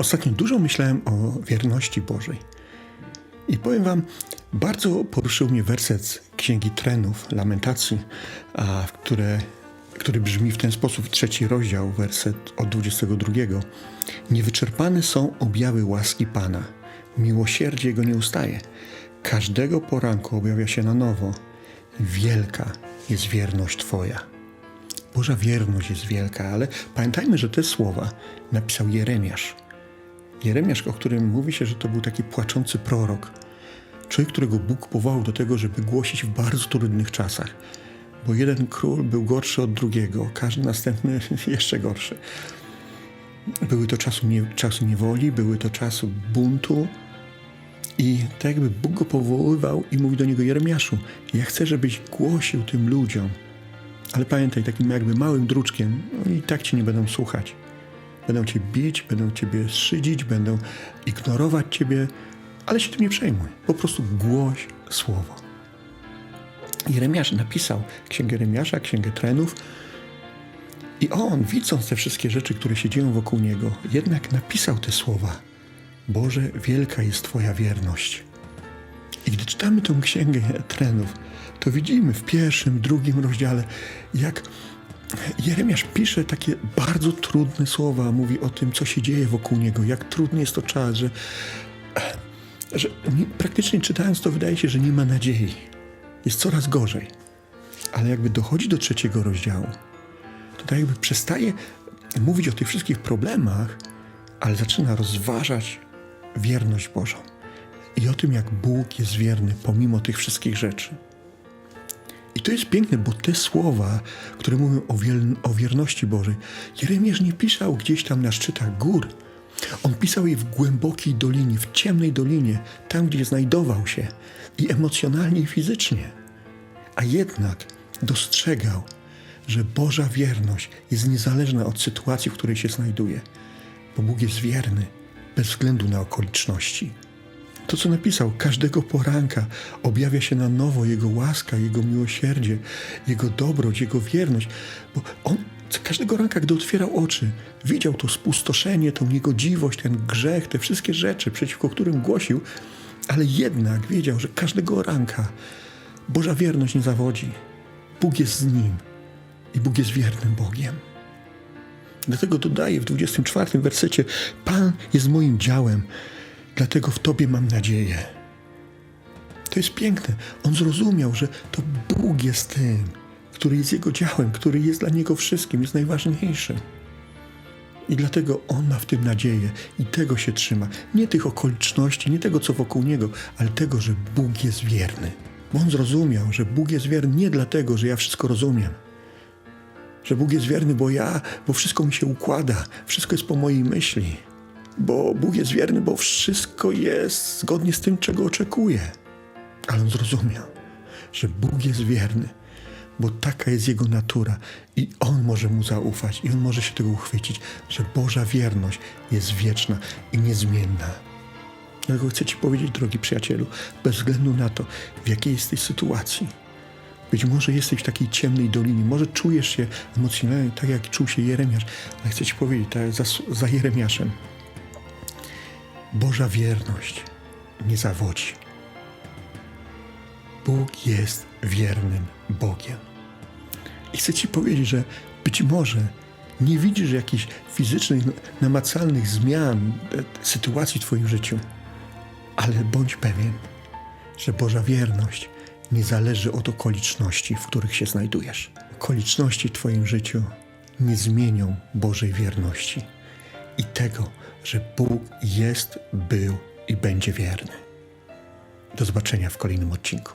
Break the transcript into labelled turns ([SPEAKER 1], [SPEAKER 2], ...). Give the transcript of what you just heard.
[SPEAKER 1] Ostatnio dużo myślałem o wierności Bożej. I powiem Wam, bardzo poruszył mnie werset z Księgi Trenów, Lamentacji, a, które, który brzmi w ten sposób, trzeci rozdział, werset od 22. Niewyczerpane są objawy łaski Pana, miłosierdzie Jego nie ustaje. Każdego poranku objawia się na nowo. Wielka jest wierność Twoja. Boża wierność jest wielka, ale pamiętajmy, że te słowa napisał Jeremiasz. Jeremiasz, o którym mówi się, że to był taki płaczący prorok. Człowiek, którego Bóg powołał do tego, żeby głosić w bardzo trudnych czasach. Bo jeden król był gorszy od drugiego, każdy następny jeszcze gorszy. Były to czasy, nie, czasy niewoli, były to czasy buntu. I tak jakby Bóg go powoływał i mówi do niego Jeremiaszu, ja chcę, żebyś głosił tym ludziom. Ale pamiętaj, takim jakby małym druczkiem, no i tak ci nie będą słuchać. Będą cię bić, będą ciebie szydzić, będą ignorować ciebie, ale się tym nie przejmuj. Po prostu głoś słowo. Jeremiasz napisał księgę Jeremiasza, księgę Trenów i on, widząc te wszystkie rzeczy, które się dzieją wokół niego, jednak napisał te słowa. Boże, wielka jest Twoja wierność. I gdy czytamy tą księgę Trenów, to widzimy w pierwszym, drugim rozdziale, jak Jeremiasz pisze takie bardzo trudne słowa, mówi o tym, co się dzieje wokół niego, jak trudny jest to czas, że, że nie, praktycznie czytając to wydaje się, że nie ma nadziei. Jest coraz gorzej. Ale jakby dochodzi do trzeciego rozdziału, to tak jakby przestaje mówić o tych wszystkich problemach, ale zaczyna rozważać wierność Bożą i o tym, jak Bóg jest wierny pomimo tych wszystkich rzeczy. I to jest piękne, bo te słowa, które mówią o, wiel- o wierności Bożej, Jeremiasz nie pisał gdzieś tam na szczytach gór. On pisał je w głębokiej dolinie, w ciemnej dolinie, tam, gdzie znajdował się i emocjonalnie, i fizycznie. A jednak dostrzegał, że Boża wierność jest niezależna od sytuacji, w której się znajduje, bo Bóg jest wierny bez względu na okoliczności. To, co napisał, każdego poranka objawia się na nowo Jego łaska, Jego miłosierdzie, Jego dobroć, Jego wierność, bo On każdego ranka, gdy otwierał oczy, widział to spustoszenie, tą niegodziwość, ten grzech, te wszystkie rzeczy, przeciwko którym głosił, ale jednak wiedział, że każdego ranka Boża wierność nie zawodzi. Bóg jest z nim i Bóg jest wiernym Bogiem. Dlatego dodaje w 24 wersecie: Pan jest moim działem, dlatego w Tobie mam nadzieję. To jest piękne. On zrozumiał, że to Bóg jest tym, który jest Jego działem, który jest dla Niego wszystkim, jest najważniejszy. I dlatego On ma w tym nadzieję i tego się trzyma. Nie tych okoliczności, nie tego, co wokół Niego, ale tego, że Bóg jest wierny. Bo On zrozumiał, że Bóg jest wierny nie dlatego, że ja wszystko rozumiem, że Bóg jest wierny, bo ja, bo wszystko mi się układa, wszystko jest po mojej myśli. Bo Bóg jest wierny, bo wszystko jest zgodnie z tym, czego oczekuje. Ale on zrozumiał, że Bóg jest wierny, bo taka jest jego natura i on może mu zaufać, i on może się tego uchwycić, że Boża wierność jest wieczna i niezmienna. Dlatego chcę Ci powiedzieć, drogi przyjacielu, bez względu na to, w jakiej jesteś sytuacji, być może jesteś w takiej ciemnej dolinie, może czujesz się emocjonalnie tak, jak czuł się Jeremiasz, ale chcę Ci powiedzieć, tak za, za Jeremiaszem, Boża wierność nie zawodzi. Bóg jest wiernym Bogiem. I chcę Ci powiedzieć, że być może nie widzisz jakichś fizycznych, namacalnych zmian e, sytuacji w Twoim życiu, ale bądź pewien, że Boża wierność nie zależy od okoliczności, w których się znajdujesz. Okoliczności w Twoim życiu nie zmienią Bożej wierności i tego, że Bóg jest, był i będzie wierny. Do zobaczenia w kolejnym odcinku.